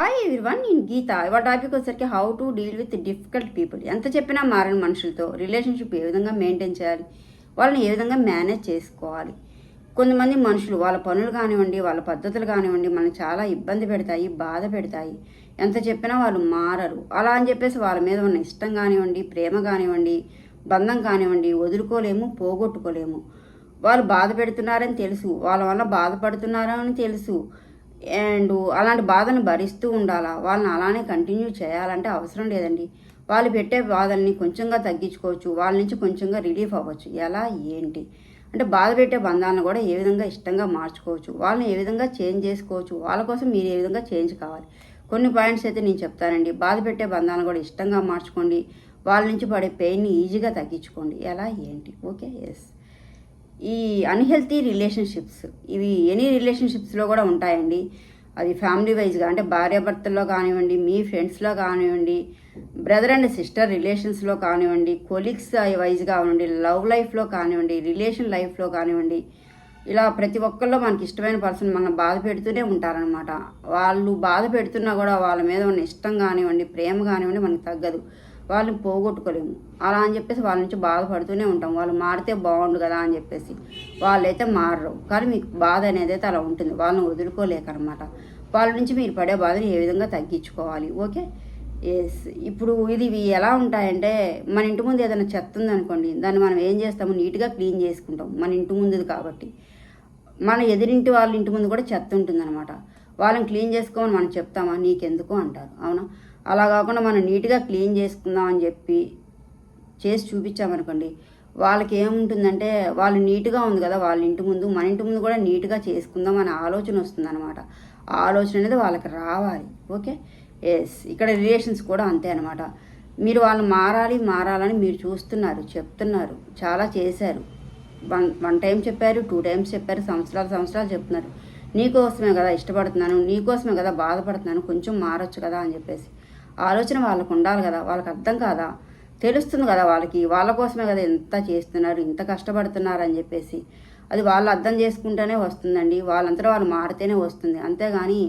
Hi everyone నేను గీత. ఇవాళ topic వచ్చేసరికి how to deal with difficult people ఎంత చెప్పినా మారని మనుషులతో రిలేషన్షిప్ ఏ విధంగా మెయింటైన్ చేయాలి? వాళ్ళని ఏ విధంగా మేనేజ్ చేసుకోవాలి? కొంతమంది మనుషులు వాళ్ళ పనులు కానివ్వండి వాళ్ళ పద్ధతులు కానివ్వండి మనం చాలా ఇబ్బంది పెడతాయి బాధ పెడతాయి. ఎంత చెప్పినా వాళ్ళు మారరు. అలా అని చెప్పేసి వాళ్ళ మీద ఉన్న ఇష్టం కానివ్వండి ప్రేమ కానివ్వండి బంధం కానివ్వండి వదులుకోలేము పోగొట్టుకోలేము. వాళ్ళు బాధ పెడుతున్నారని తెలుసు. వాళ్ళ వల్ల బాధపడుతున్నారని తెలుసు. అండ్ అలాంటి బాధను భరిస్తూ ఉండాలా. వాళ్ళని అలానే కంటిన్యూ చేయాలంటే అవసరం లేదండి. వాళ్ళు పెట్టే బాధల్ని కొంచెంగా తగ్గించుకోవచ్చు. వాళ్ళ నుంచి కొంచెంగా రిలీఫ్ అవ్వచ్చు. ఎలా? ఏంటి? అంటే బాధ పెట్టే బంధాలను కూడా ఏ విధంగా ఇష్టంగా మార్చుకోవచ్చు? వాళ్ళని ఏ విధంగా చేంజ్ చేసుకోవచ్చు? వాళ్ళ కోసం మీరు ఏ విధంగా చేంజ్ కావాలి? కొన్ని పాయింట్స్ అయితే నేను చెప్తానండి. బాధ పెట్టే బంధాలను కూడా ఇష్టంగా మార్చుకోండి. వాళ్ళ నుంచి పడే పెయిన్ని ఈజీగా తగ్గించుకోండి. ఎలా? ఏంటి? ఓకే? ఎస్ ఈ అన్హెల్తీ రిలేషన్షిప్స్ ఇవి ఎనీ రిలేషన్షిప్స్లో కూడా ఉంటాయండి. అది ఫ్యామిలీ వైజ్గా అంటే భార్యాభర్తల్లో కానివ్వండి మీ ఫ్రెండ్స్లో కానివ్వండి బ్రదర్ అండ్ సిస్టర్ రిలేషన్స్లో కానివ్వండి కొలీగ్స్ వైజ్ కానివ్వండి లవ్ లైఫ్లో కానివ్వండి రిలేషన్ లైఫ్లో కానివ్వండి ఇలా ప్రతి ఒక్కళ్ళు మనకి ఇష్టమైన పర్సన్ మనం బాధ పెడుతూనే ఉంటారనమాట వాళ్ళు బాధ పెడుతున్నా కూడా వాళ్ళ మీద ఉన్న ఇష్టం కానివ్వండి ప్రేమ కానివ్వండి మనకు తగ్గదు. వాళ్ళని పోగొట్టుకోలేము. అలా అని చెప్పేసి వాళ్ళ నుంచి బాధపడుతూనే ఉంటాం. వాళ్ళు మారితే బాగుండు కదా అని చెప్పేసి. వాళ్ళైతే మారరు. కానీ మీకు బాధ అనేది అయితే అలా ఉంటుంది. వాళ్ళని వదులుకోలేకనమాట వాళ్ళ నుంచి మీరు పడే బాధని ఏ విధంగా తగ్గించుకోవాలి? ఓకే? ఎస్ ఇప్పుడు ఇది ఇవి ఎలా ఉంటాయంటే మన ఇంటి ముందు ఏదైనా చెత్త ఉందనుకోండి దాన్ని మనం ఏం చేస్తాము? నీట్గా క్లీన్ చేసుకుంటాం. మన ఇంటి ముందుది కాబట్టి. మన ఎదిరింటి వాళ్ళ ఇంటి ముందు కూడా చెత్త ఉంటుందన్నమాట. వాళ్ళని క్లీన్ చేసుకోమని మనం చెప్తామా? నీకెందుకు అంటారు. అవునా? అలా కాకుండా మనం నీట్గా క్లీన్ చేసుకుందాం అని చెప్పి చేసి చూపించామనుకోండి వాళ్ళకి ఏముంటుందంటే వాళ్ళు నీట్గా ఉంది కదా వాళ్ళ ఇంటి ముందు మన ఇంటి ముందు కూడా నీట్గా చేసుకుందాం అనే ఆలోచన వస్తుందన్నమాట. ఆ ఆలోచన అనేది వాళ్ళకి రావాలి. ఓకే? ఎస్ ఇక్కడ రిలేషన్స్ కూడా అంతే అనమాట మీరు వాళ్ళు మారాలి మారాలని మీరు చూస్తున్నారు చెప్తున్నారు చాలా చేశారు. వన్ వన్ టైం చెప్పారు టూ టైమ్స్ చెప్పారు సంవత్సరాలు సంవత్సరాలు చెప్తున్నారు. నీకోసమే కదా ఇష్టపడుతున్నాను నీకోసమే కదా బాధపడుతున్నాను కొంచెం మారొచ్చు కదా అని చెప్పేసి. ఆలోచన వాళ్ళకు ఉండాలి కదా వాళ్ళకి అర్థం కాదా? తెలుస్తుంది కదా వాళ్ళకి వాళ్ళ కోసమే కదా ఎంత చేస్తున్నారు ఇంత కష్టపడుతున్నారు అని చెప్పేసి. అది వాళ్ళు అర్థం చేసుకుంటేనే వస్తుందండి వాళ్ళంతా వాళ్ళు మారితేనే వస్తుంది. అంతేగాని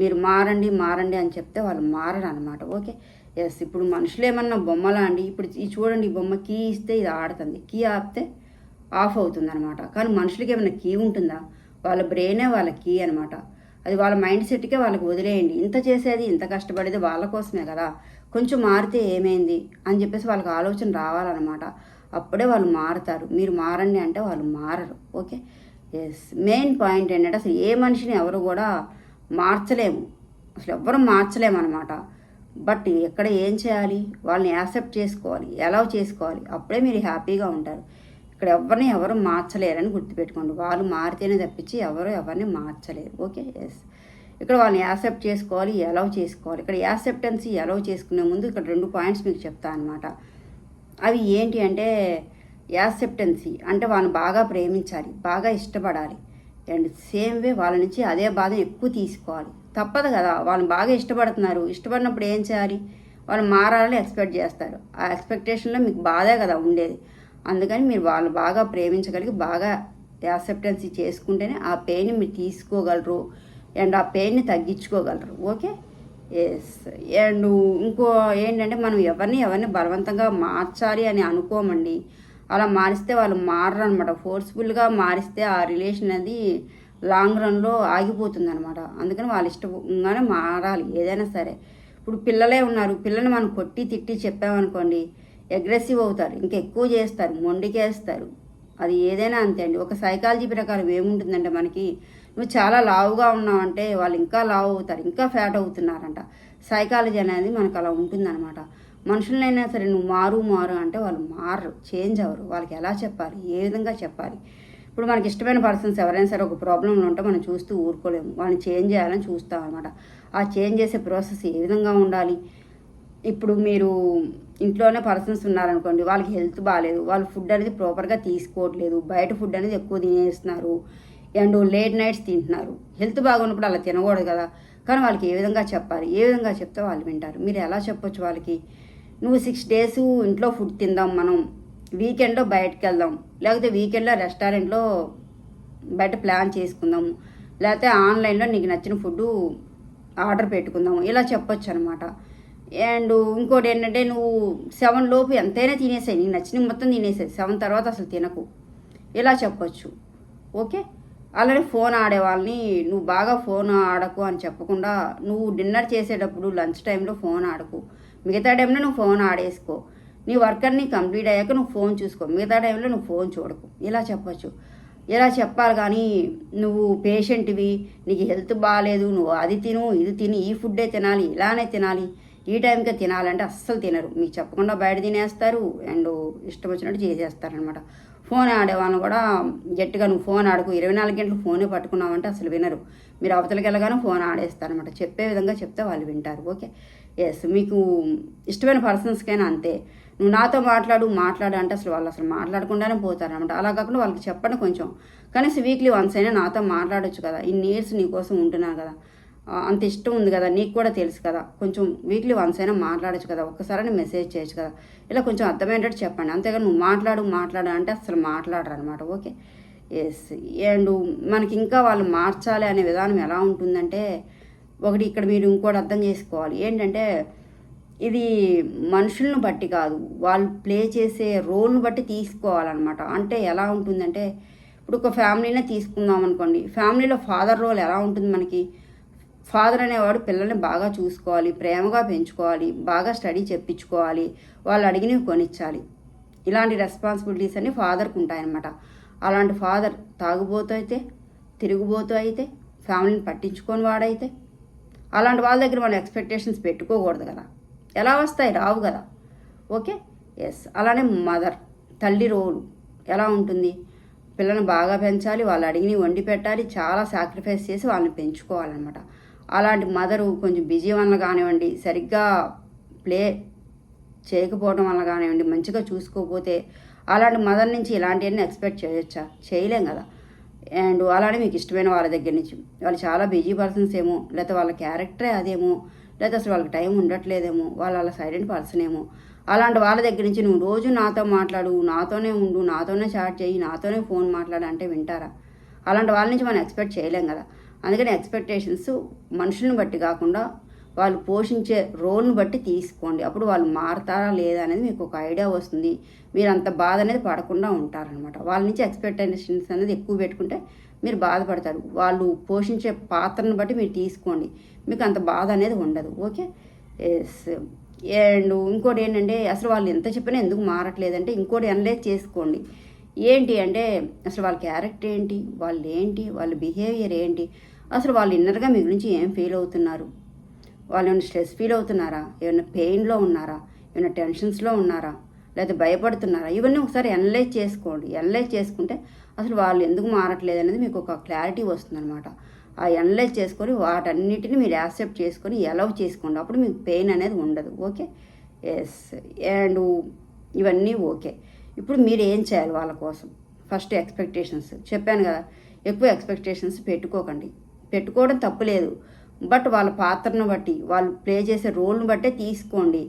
మీరు మారండి మారండి అని చెప్తే వాళ్ళు మారరు అనమాట ఓకే? ఎస్ ఇప్పుడు మనుషులు ఏమన్నా బొమ్మలా అండి? ఇప్పుడు ఈ చూడండి ఈ బొమ్మ కీ ఇస్తే ఇది ఆడుతుంది. కీ ఆపితే ఆఫ్ అవుతుంది అనమాట కానీ మనుషులకి ఏమైనా కీ ఉంటుందా? వాళ్ళ బ్రెయినే వాళ్ళ కీ అనమాట అది వాళ్ళ మైండ్ సెట్కే వాళ్ళకి వదిలేయండి. ఇంత చేసేది ఇంత కష్టపడేది వాళ్ళ కోసమే కదా. కొంచెం మారితే ఏమైంది? అని చెప్పేసి వాళ్ళకి ఆలోచన రావాలన్నమాట. అప్పుడే వాళ్ళు మారుతారు. మీరు మారండి అంటే వాళ్ళు మారరు. ఓకే? ఎస్ మెయిన్ పాయింట్ ఏంటంటే అసలు ఏ మనిషిని ఎవరు కూడా మార్చలేము. అసలు ఎవ్వరు మార్చలేము అనమాట బట్ ఎక్కడ ఏం చేయాలి? వాళ్ళని యాక్సెప్ట్ చేసుకోవాలి. ఎలా చేసుకోవాలి. అప్పుడే మీరు హ్యాపీగా ఉంటారు. ఇక్కడ ఎవరిని ఎవరు మార్చలేరని గుర్తుపెట్టుకోండి. వాళ్ళు మారితేనే తప్పించి ఎవరు ఎవరిని మార్చలేరు. ఓకే? ఎస్ ఇక్కడ వాళ్ళని యాక్సెప్ట్ చేసుకోవాలి ఎలా చేసుకోవాలి. ఇక్కడ యాక్సెప్టెన్సీ ఎలా చేసుకునే ముందు ఇక్కడ రెండు పాయింట్స్ మీకు చెప్తాను అనమాట అవి ఏంటి అంటే యాక్సెప్టెన్సీ అంటే వాళ్ళని బాగా ప్రేమించాలి బాగా ఇష్టపడాలి. అండ్ సేమ్ వే వాళ్ళ నుంచి అదే బాధ ఎక్కువ తీసుకోవాలి. తప్పదు కదా? వాళ్ళని బాగా ఇష్టపడుతున్నారు. ఇష్టపడినప్పుడు ఏం చేయాలి? వాళ్ళు మారాలని ఎక్స్పెక్ట్ చేస్తారు. ఆ ఎక్స్పెక్టేషన్లో మీకు బాధే కదా ఉండేది. అందుకని మీరు వాళ్ళు బాగా ప్రేమించగలిగి బాగా యాక్సెప్టెన్సీ చేసుకుంటేనే ఆ పెయిన్ మీరు తీసుకోగలరు అండ్ ఆ పెయిన్ని తగ్గించుకోగలరు. ఓకే ఎస్ అండ్ ఇంకో ఏంటంటే మనం ఎవరిని ఎవరిని బలవంతంగా మార్చాలి అని అనుకోమండి. అలా మారిస్తే వాళ్ళు మారరు అనమాట ఫోర్స్ఫుల్గా మారిస్తే ఆ రిలేషన్ అనేది లాంగ్ రన్లో ఆగిపోతుంది అనమాట అందుకని వాళ్ళ ఇష్టంగానే మారాలి. ఏదైనా సరే. ఇప్పుడు పిల్లలే ఉన్నారు. పిల్లల్ని మనం కొట్టి తిట్టి చెప్పామనుకోండి అగ్రెసివ్ అవుతారు ఇంకా ఎక్కువ చేస్తారు మొండికేస్తారు. అది ఏదైనా అంతే అండి. ఒక సైకాలజీ ప్రకారం ఏముంటుందంటే మనకి నువ్వు చాలా లావుగా ఉన్నావంటే వాళ్ళు ఇంకా లావు అవుతారు ఇంకా ఫ్యాట్ అవుతున్నారంట. సైకాలజీ అనేది మనకు అలా ఉంటుందన్నమాట. మనుషులనైనా సరే నువ్వు మారు మారు అంటే వాళ్ళు మారరు చేంజ్ అవ్వరు. వాళ్ళకి ఎలా చెప్పాలి ఏ విధంగా చెప్పాలి. ఇప్పుడు మనకి ఇష్టమైన పర్సన్స్ ఎవరైనా సరే ఒక ప్రాబ్లంలో ఉంటే మనం చూస్తూ ఊరుకోలేము. వాళ్ళని చేంజ్ చేయాలని చూస్తాం అనమాట ఆ చేంజ్ చేసే ప్రాసెస్ ఏ విధంగా ఉండాలి? ఇప్పుడు మీరు ఇంట్లోనే పర్సన్స్ ఉన్నారనుకోండి వాళ్ళకి హెల్త్ బాగాలేదు వాళ్ళు ఫుడ్ అనేది ప్రాపర్గా తీసుకోవట్లేదు బయట ఫుడ్ అనేది ఎక్కువ తినేస్తున్నారు అండ్ లేట్ నైట్స్ తింటున్నారు. హెల్త్ బాగున్నప్పుడు అలా తినకూడదు కదా. కానీ వాళ్ళకి ఏ విధంగా చెప్పాలి? ఏ విధంగా చెప్తే వాళ్ళు వింటారు? మీరు ఎలా చెప్పొచ్చు వాళ్ళకి? నువ్వు సిక్స్ డేస్ ఇంట్లో ఫుడ్ తిందాం మనం వీకెండ్లో బయటకు వెళ్దాం లేకపోతే వీకెండ్లో రెస్టారెంట్లో బయట ప్లాన్ చేసుకుందాము లేకపోతే ఆన్లైన్లో నీకు నచ్చిన ఫుడ్ ఆర్డర్ పెట్టుకుందాము ఇలా చెప్పొచ్చు అనమాట అండ్ ఇంకోటి ఏంటంటే నువ్వు సెవెన్ లోపు ఎంతైనా తినేసాయి. నీకు నచ్చిన మొత్తం తినేసాయి. సెవెన్ తర్వాత అసలు తినకు. ఇలా చెప్పొచ్చు. ఓకే? అలానే ఫోన్ ఆడే వాళ్ళని నువ్వు బాగా ఫోన్ ఆడకు అని చెప్పకుండా నువ్వు డిన్నర్ చేసేటప్పుడు లంచ్ టైంలో ఫోన్ ఆడకు. మిగతా టైంలో నువ్వు ఫోన్ ఆడేసుకో. నీ వర్కర్ని కంప్లీట్ అయ్యాక నువ్వు ఫోన్ చూసుకో. మిగతా టైంలో నువ్వు ఫోన్ చూడకు. ఇలా చెప్పచ్చు. ఇలా చెప్పాలి కానీ నువ్వు పేషెంట్వి నీకు హెల్త్ బాగాలేదు నువ్వు అది తిను ఇది తిని ఈ ఫుడ్డే తినాలి ఇలానే తినాలి. ఈ టైంకే తినాలంటే అస్సలు తినరు. మీకు చెప్పకుండా బయట తినేస్తారు. అండ్ ఇష్టం వచ్చినట్టు చేసేస్తారనమాట ఫోన్ ఆడే వాళ్ళని కూడా గట్టిగా నువ్వు ఫోన్ ఆడుకు. ఇరవై నాలుగు గంటలు ఫోనే పట్టుకున్నావంటే అసలు వినరు. మీరు అవతలకి వెళ్ళగానే ఫోన్ ఆడేస్తారనమాట చెప్పే విధంగా చెప్తే వాళ్ళు వింటారు. ఓకే? ఎస్ మీకు ఇష్టమైన పర్సన్స్కైనా అంతే. నువ్వు నాతో మాట్లాడు మాట్లాడు అంటే అసలు వాళ్ళు అసలు మాట్లాడకుండానే పోతారనమాట అలా కాకుండా వాళ్ళకి చెప్పండి కొంచెం. కనీసం వీక్లీ వన్స్ అయినా నాతో మాట్లాడొచ్చు కదా. ఇన్ని ఇయర్స్ నీకోసం ఉంటున్నాను కదా. అంత ఇష్టం ఉంది కదా నీకు కూడా తెలుసు కదా కొంచెం వీక్లీ వన్స్ అయినా మాట్లాడచ్చు కదా ఒక్కసారి మెసేజ్ చేయొచ్చు కదా ఇలా కొంచెం అర్థమయ్యేటట్టు చెప్పండి. అంతేగాని నువ్వు మాట్లాడు మాట్లాడు అంటే అసలు మాట్లాడరు అనమాట ఓకే? ఎస్ అండ్ మనకి ఇంకా వాళ్ళు మార్చాలి అనే విధానం ఎలా ఉంటుందంటే ఒకటి ఇక్కడ మీరు ఇంకోటి అర్థం చేసుకోవాలి. ఏంటంటే ఇది మనుషులను బట్టి కాదు వాళ్ళు ప్లే చేసే రోల్ని బట్టి తీసుకోవాలన్నమాట. అంటే ఎలా ఉంటుందంటే ఇప్పుడు ఒక ఫ్యామిలీనే తీసుకుందాం అనుకోండి ఫ్యామిలీలో ఫాదర్ రోల్ ఎలా ఉంటుంది మనకి? ఫాదర్ అనేవాడు పిల్లల్ని బాగా చూసుకోవాలి ప్రేమగా పెంచుకోవాలి బాగా స్టడీ చెప్పించుకోవాలి వాళ్ళు అడిగినవి కొనిచ్చాలి. ఇలాంటి రెస్పాన్సిబిలిటీస్ అన్ని ఫాదర్కి ఉంటాయన్నమాట. అలాంటి ఫాదర్ తాగుబోతూ అయితే తిరుగుబోతూ అయితే ఫ్యామిలీని పట్టించుకొని వాడైతే అలాంటి వాళ్ళ దగ్గర మనం ఎక్స్పెక్టేషన్స్ పెట్టుకోకూడదు కదా. ఎలా వస్తాయి? రావు కదా. ఓకే? ఎస్ అలానే మదర్ తల్లి రోలు ఎలా ఉంటుంది? పిల్లల్ని బాగా పెంచాలి వాళ్ళు అడిగిని వండి పెట్టాలి చాలా సాక్రిఫైస్ చేసి వాళ్ళని పెంచుకోవాలన్నమాట. అలాంటి మదరు కొంచెం బిజీ వల్ల కానివ్వండి సరిగ్గా ప్లే చేయకపోవడం వల్ల కానివ్వండి మంచిగా చూసుకోకపోతే అలాంటి మదర్ నుంచి ఇలాంటివన్నీ ఎక్స్పెక్ట్ చేయొచ్చా? చేయలేం కదా. అండ్ అలానే మీకు ఇష్టమైన వాళ్ళ దగ్గర నుంచి. వాళ్ళు చాలా బిజీ పర్సన్స్ ఏమో లేకపోతే వాళ్ళ క్యారెక్టరే అదేమో లేకపోతే అసలు వాళ్ళకి టైం ఉండట్లేదేమో వాళ్ళు అలా సైలెంట్ పర్సన్ ఏమో. అలాంటి వాళ్ళ దగ్గర నుంచి నువ్వు రోజు నాతో మాట్లాడు నాతోనే ఉండు నాతోనే చాట్ చేయి నాతోనే ఫోన్ మాట్లాడు అంటే వింటారా? అలాంటి వాళ్ళ నుంచి మనం ఎక్స్పెక్ట్ చేయలేం కదా. అందుకని ఎక్స్పెక్టేషన్స్ మనుషులను బట్టి కాకుండా వాళ్ళు పోషించే రోల్ని బట్టి తీసుకోండి. అప్పుడు వాళ్ళు మారతారా లేదా అనేది మీకు ఒక ఐడియా వస్తుంది. మీరు అంత బాధ అనేది పడకుండా ఉంటారనమాట వాళ్ళ నుంచి ఎక్స్పెక్టేషన్స్ అనేది ఎక్కువ పెట్టుకుంటే మీరు బాధపడతారు. వాళ్ళు పోషించే పాత్రను బట్టి మీరు తీసుకోండి. మీకు అంత బాధ అనేది ఉండదు. ఓకే? ఎస్. అండ్ ఇంకోటి ఏంటంటే అసలు వాళ్ళు ఎంత చెప్పినా ఎందుకు మారట్లేదంటే ఇంకోటి అనలైజ్ చేసుకోండి. ఏంటి అంటే అసలు వాళ్ళ క్యారెక్టర్ ఏంటి? వాళ్ళు ఏంటి? వాళ్ళ బిహేవియర్ ఏంటి? అసలు వాళ్ళు ఇన్నర్గా మీ గురించి ఏం ఫీల్ అవుతున్నారు? వాళ్ళు ఏమైనా స్ట్రెస్ ఫీల్ అవుతున్నారా? ఏమైనా పెయిన్లో ఉన్నారా? ఏమైనా టెన్షన్స్లో ఉన్నారా? లేదా భయపడుతున్నారా? ఇవన్నీ ఒకసారి అనలైజ్ చేసుకోండి. అనలైజ్ చేసుకుంటే అసలు వాళ్ళు ఎందుకు మారట్లేదు అనేది మీకు ఒక క్లారిటీ వస్తుందన్నమాట. ఆ అనలైజ్ చేసుకొని వాటన్నిటిని మీరు యాక్సెప్ట్ చేసుకొని ఎలవ్ చేసుకోండి. అప్పుడు మీకు పెయిన్ అనేది ఉండదు. ఓకే ఎస్ అండ్ ఇవన్నీ ఓకే ఇప్పుడు మీరు ఏం చేయాలి వాళ్ళ కోసం? ఫస్ట్ ఎక్స్పెక్టేషన్స్ చెప్పాను కదా ఎక్కువ ఎక్స్పెక్టేషన్స్ పెట్టుకోకండి. పెట్టుకోవడం తప్పులేదు. బట్ వాళ్ళ పాత్రను బట్టి వాళ్ళు ప్లే చేసే రోల్ని బట్టే తీసుకోండి.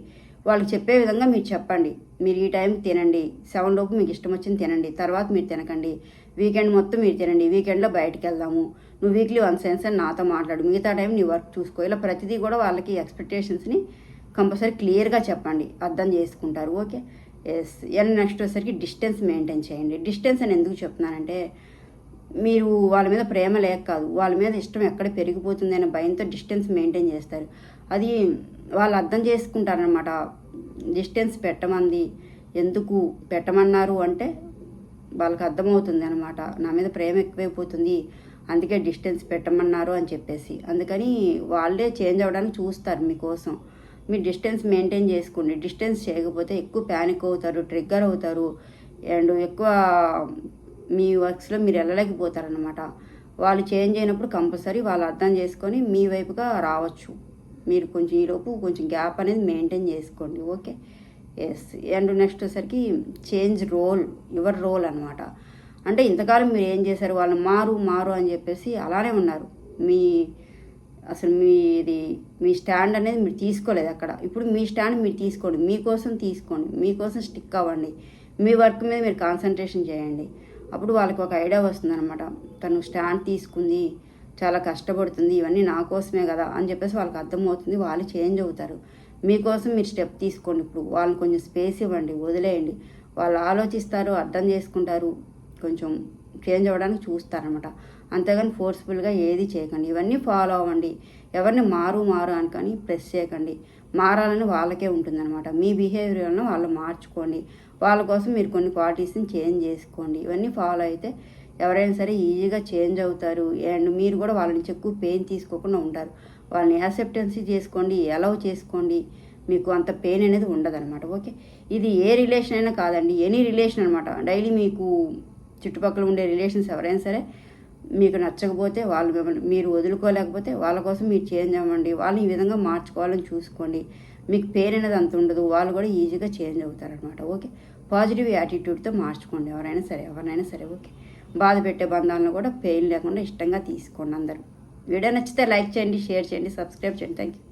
వాళ్ళు చెప్పే విధంగా మీరు చెప్పండి. మీరు ఈ టైంకి తినండి. సెవెన్ లోపు మీకు ఇష్టం వచ్చింది తినండి. తర్వాత మీరు తినకండి. వీకెండ్ మొత్తం మీరు తినండి. వీకెండ్లో బయటకు వెళ్దాము నువ్వు వీక్లీ వన్ సెన్స్ అని నాతో మాట్లాడు. మిగతా టైం నీ వర్క్ చూసుకో. ఇలా ప్రతిదీ కూడా వాళ్ళకి ఎక్స్పెక్టేషన్స్ని కంపల్సరీ క్లియర్గా చెప్పండి. అర్థం చేసుకుంటారు. ఓకే? ఎస్. అండ్ నెక్స్ట్ వచ్చేసరికి డిస్టెన్స్ మెయింటైన్ చేయండి. డిస్టెన్స్ అని ఎందుకు చెప్తున్నానంటే మీరు వాళ్ళ మీద ప్రేమ లేక కాదు వాళ్ళ మీద ఇష్టం ఎక్కడ పెరిగిపోతుంది అనే భయంతో డిస్టెన్స్ మెయింటైన్ చేస్తారు. అది వాళ్ళు అర్థం చేసుకుంటారనమాట డిస్టెన్స్ పెట్టమంది ఎందుకు పెట్టమన్నారు అంటే వాళ్ళకి అర్థమవుతుంది అనమాట నా మీద ప్రేమ ఎక్కువైపోతుంది అందుకే డిస్టెన్స్ పెట్టమన్నారు అని చెప్పేసి. అందుకని వాళ్ళే చేంజ్ అవ్వడానికి చూస్తారు మీకోసం. మీరు డిస్టెన్స్ మెయింటైన్ చేసుకోండి. డిస్టెన్స్ చేయకపోతే ఎక్కువ ప్యానిక్ అవుతారు ట్రిగ్గర్ అవుతారు అండ్ ఎక్కువ మీ వర్క్స్లో మీరు వెళ్ళలేకపోతారనమాట వాళ్ళు చేంజ్ అయినప్పుడు కంపల్సరీ వాళ్ళు అర్థం చేసుకొని మీ వైపుగా రావచ్చు. మీరు కొంచెం ఈలోపు కొంచెం గ్యాప్ అనేది మెయింటైన్ చేసుకోండి. ఓకే? ఎస్ అండ్ నెక్స్ట్ వచ్చేసరికి చేంజ్ రోల్ యువర్ రోల్ అనమాట అంటే ఇంతకాలం మీరు ఏం చేశారు? వాళ్ళు మారు మారు అని చెప్పేసి అలానే ఉన్నారు. మీ అసలు మీది మీ స్టాండ్ అనేది మీరు తీసుకోలేదు అక్కడ. ఇప్పుడు మీ స్టాండ్ మీరు తీసుకోండి. మీకోసం తీసుకోండి. మీకోసం స్టిక్ అవ్వండి. మీ వర్క్ మీద మీరు కాన్సన్ట్రేషన్ చేయండి. అప్పుడు వాళ్ళకి ఒక ఐడియా వస్తుందన్నమాట. తను స్టాండ్ తీసుకుంది చాలా కష్టపడుతుంది ఇవన్నీ నా కోసమే కదా అని చెప్పేసి వాళ్ళకి అర్థమవుతుంది వాళ్ళు చేంజ్ అవుతారు. మీకోసం మీరు స్టెప్ తీసుకోండి ఇప్పుడు వాళ్ళు కొంచెం స్పేస్ ఇవ్వండి వదిలేయండి. వాళ్ళు ఆలోచిస్తారు అర్థం చేసుకుంటారు కొంచెం చేంజ్ అవ్వడానికి చూస్తారనమాట అంతేగాని ఫోర్స్ఫుల్గా ఏది చేయకండి ఇవన్నీ ఫాలో అవ్వండి. ఎవరిని మారు మారు అని కానీ ప్రెస్ చేయకండి. మారాలని వాళ్ళకే ఉంటుందన్నమాట. మీ బిహేవియర్ను వాళ్ళు మార్చుకోండి. వాళ్ళ కోసం మీరు కొన్ని క్వాలిటీస్ని చేంజ్ చేసుకోండి. ఇవన్నీ ఫాలో అయితే ఎవరైనా సరే ఈజీగా చేంజ్ అవుతారు. అండ్ మీరు కూడా వాళ్ళ నుంచి ఎక్కువ పెయిన్ తీసుకోకుండా ఉంటారు. వాళ్ళని యాక్సెప్టెన్సీ చేసుకోండి అలౌ చేసుకోండి. మీకు అంత పెయిన్ అనేది ఉండదన్నమాట. ఓకే? ఇది ఏ రిలేషన్ అయినా కాదండి. ఎనీ రిలేషన్ అనమాట డైలీ మీకు చుట్టుపక్కల ఉండే రిలేషన్స్ ఎవరైనా సరే మీకు నచ్చకపోతే వాళ్ళు మిమ్మల్ని మీరు వదులుకోలేకపోతే వాళ్ళ కోసం మీరు చేంజ్ అవ్వండి. వాళ్ళని ఈ విధంగా మార్చుకోవాలని చూసుకోండి. మీకు పెయిన్ అనేది అంత ఉండదు. వాళ్ళు కూడా ఈజీగా చేంజ్ అవుతారనమాట ఓకే? పాజిటివ్ యాటిట్యూడ్తో మార్చుకోండి. ఎవరైనా సరే ఎవరినైనా సరే ఓకే. బాధ పెట్టే బంధాలను కూడా పెయిన్ లేకుండా ఇష్టంగా తీసుకోండి అందరూ. వీడియో నచ్చితే లైక్ చేయండి షేర్ చేయండి సబ్స్క్రైబ్ చేయండి. Thank you